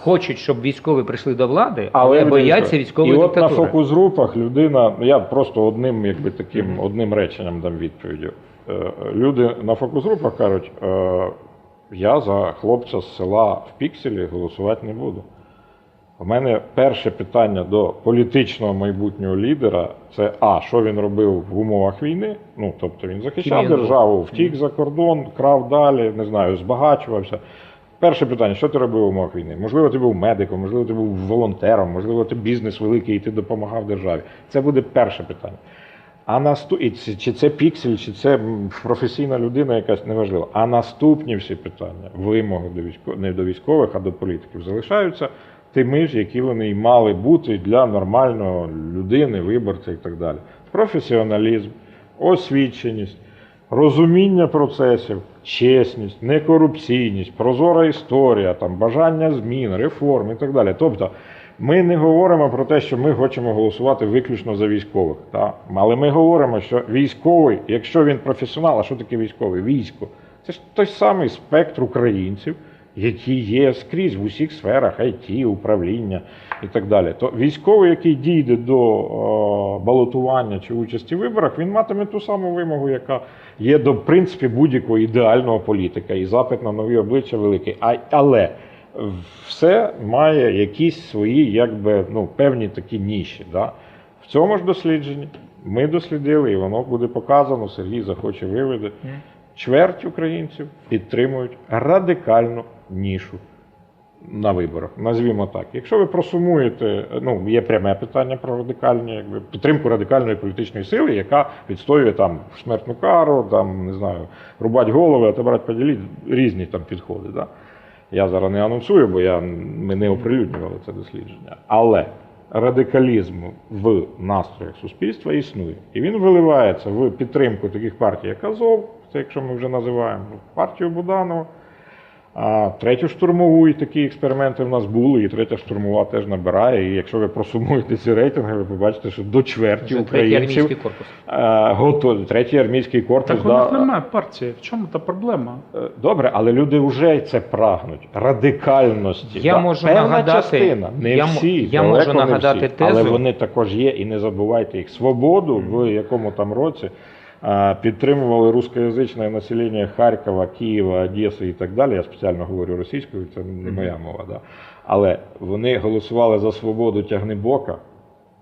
хочуть, щоб військові прийшли до влади, але, бояться військової І от на диктатури. фокус-групах людина, я просто одним, якби таким одним реченням дам відповідь. Е, Люди на фокус-групах кажуть, е, я за хлопця з села в Пікселі голосувати не буду. У мене перше питання до політичного майбутнього лідера це А, що він робив в умовах війни? Ну, тобто він захищав державу, втік за кордон, крав далі, не знаю, збагачувався. Перше питання: що ти робив в умовах війни? Можливо, ти був медиком, можливо, ти був волонтером, можливо, ти бізнес великий і ти допомагав державі. Це буде перше питання. А насту... і чи- це піксель, чи це професійна людина, якась неважливо. А наступні всі питання, вимоги до військових, не до військових, а до політиків, залишаються тими ж, які вони і мали бути для нормального людини, виборця і так далі. Професіоналізм, освіченість, розуміння процесів, чесність, некорупційність, прозора історія, там, бажання змін, реформ і так далі. Тобто, ми не говоримо про те, що ми хочемо голосувати виключно за військових. Та? Але ми говоримо, що військовий, якщо він професіонал, а що таке військовий? Військо. Це ж той самий спектр українців, які є скрізь в усіх сферах IT, управління і так далі. То військовий, який дійде до е, балотування чи участі в виборах, він матиме ту саму вимогу, яка є до в принципі будь-якого ідеального політика, і запит на нові обличчя великий. А, але все має якісь свої, якби ну, певні такі ніші. Да? В цьому ж дослідженні ми дослідили, і воно буде показано. Сергій захоче виведе. Чверть українців підтримують радикальну нішу на виборах. Назвімо так. Якщо ви просумуєте, ну є пряме питання про радикальні, якби підтримку радикальної політичної сили, яка відстоює там смертну кару, там не знаю, рубать голови, а то брать поділіть різні там підходи. Да? Я зараз не анонсую, бо я, ми не оприлюднювали це дослідження. Але радикалізм в настроях суспільства існує. І він виливається в підтримку таких партій, як Азов, це якщо ми вже називаємо, партію Буданова. А третю штурмову, і такі експерименти в нас були, і третя штурмова теж набирає. І якщо ви просумуєте ці рейтинги, ви побачите, що до чверті Вже третій армійський українців корпус. е, готові. Третій армійський корпус. Так у них немає партії. В чому та проблема? Е, Добре, але люди вже це прагнуть. Радикальності. Я можу Певна нагадати- частина, не я всі, я можу не нагадати всі, але вони також є, і не забувайте їх. Свободу в якому там році підтримували рускоязичне населення Харкова, Києва, Одеси і так далі. Я спеціально говорю російською, це не моя мова. Да? Але вони голосували за свободу тягнебока.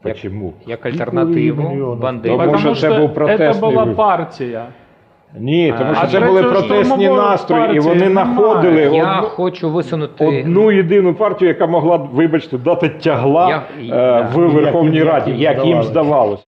Як- Почему? Як альтернативу Тому бандитам. що це був це була партія. Ні, тому що А це були протестні настрої, і вони немає. знаходили Я одну- хочу висунути одну єдину партію, яка могла, вибачте, дати тягла Я- е, да. в Верховній Як Раді, як їм як їм здавалось. здавалось.